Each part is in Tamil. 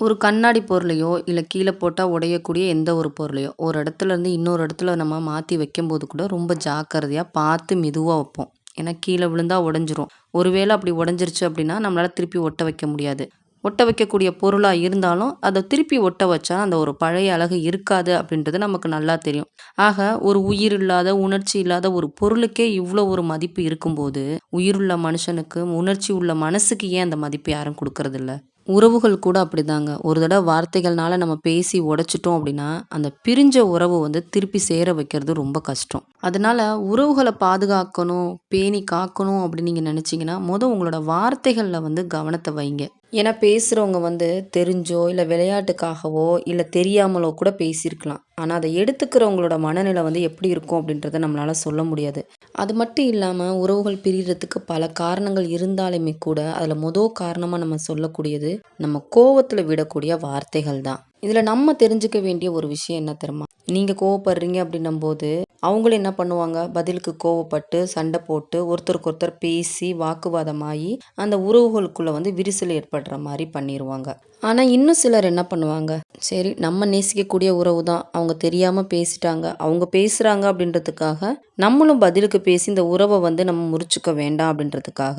ஒரு கண்ணாடி பொருளையோ, இல்லை கீழே போட்டால் உடையக்கூடிய எந்த ஒரு பொருளையோ, ஒரு இடத்துல இருந்து இன்னொரு இடத்துல நம்ம மாற்றி வைக்கும்போது கூட ரொம்ப ஜாக்கிரதையாக பார்த்து மெதுவாக வைப்போம். ஏன்னா கீழே விழுந்தா உடஞ்சிரும் ஒருவேளை அப்படி உடஞ்சிருச்சு அப்படின்னா, நம்மளால் திருப்பி ஒட்ட வைக்க முடியாது. ஒட்ட வைக்கக்கூடிய பொருளாக இருந்தாலும், அதை திருப்பி ஒட்ட வச்சா அந்த ஒரு பழைய அழகு இருக்காது அப்படின்றது நமக்கு நல்லா தெரியும். ஆக ஒரு உயிர் இல்லாத, உணர்ச்சி இல்லாத ஒரு பொருளுக்கே இவ்வளோ ஒரு மதிப்பு இருக்கும்போது, உயிருள்ள மனுஷனுக்கு, உணர்ச்சி உள்ள மனசுக்கு ஏன் அந்த மதிப்பு யாரும் கொடுக்கறதில்ல உறவுகள் கூட அப்படிதாங்க. ஒரு தடவை வார்த்தைகள்னால நம்ம பேசி உடைச்சிட்டோம் அப்படின்னா, அந்த பிரிஞ்ச உறவு வந்து திருப்பி சேர வைக்கிறது ரொம்ப கஷ்டம். அதனால உறவுகளை பாதுகாக்கணும், பேணி காக்கணும் அப்படின்னு நீங்க நினைச்சீங்கன்னா, முத உங்களோட வார்த்தைகளில் வந்து கவனத்தை வைங்க. ஏன்னா பேசுகிறவங்க வந்து தெரிஞ்சோ, இல்லை விளையாட்டுக்காகவோ, இல்லை தெரியாமலோ கூட பேசியிருக்கலாம். ஆனால் அதை எடுத்துக்கிறவங்களோட மனநிலை வந்து எப்படி இருக்கும் அப்படின்றத நம்மளால சொல்ல முடியாது. அது மட்டும் இல்லாமல் உறவுகள் பிரியறதுக்கு பல காரணங்கள் இருந்தாலுமே கூட, அதில் மொதல் காரணமாக நம்ம சொல்லக்கூடியது, நம்ம கோவத்தில் விடக்கூடிய வார்த்தைகள் தான். இதில் நம்ம தெரிஞ்சுக்க வேண்டிய ஒரு விஷயம் என்ன தெரியுமா? நீங்கள் கோவப்படுறீங்க அப்படின்னும்போது, அவங்களும் என்ன பண்ணுவாங்க, பதிலுக்கு கோவப்பட்டு, சண்டை போட்டு, ஒருத்தருக்கு ஒருத்தர் பேசி, வாக்குவாதமாகி அந்த உறவுகளுக்குள்ளே வந்து விரிசல் ஏற்படுற மாதிரி பண்ணிடுவாங்க ஆனால் இன்னும் சிலர் என்ன பண்ணுவாங்க, சரி நம்ம நேசிக்கக்கூடிய உறவு தான். அவங்க தெரியாமல் பேசிட்டாங்க. அவங்க பேசுகிறாங்க அப்படின்றதுக்காக, நம்மளும் பதிலுக்கு பேசி இந்த உறவை வந்து நம்ம முறிச்சுக்க வேண்டாம் அப்படின்றதுக்காக,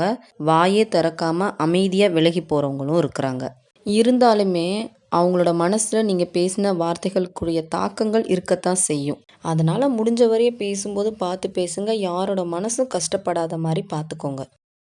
வாயே திறக்காமல் அமைதியாக விலகி போகிறவங்களும் இருக்கிறாங்க. இருந்தாலுமே, அவங்களோட மனசில் நீங்கள் பேசின வார்த்தைகளுக்குரிய தாக்கங்கள் இருக்கத்தான் செய்யும். அதனால் முடிஞ்ச வரையும் பேசும்போது பார்த்து பேசுங்க. யாரோட மனசும் கஷ்டப்படாத மாதிரி பார்த்துக்கோங்க.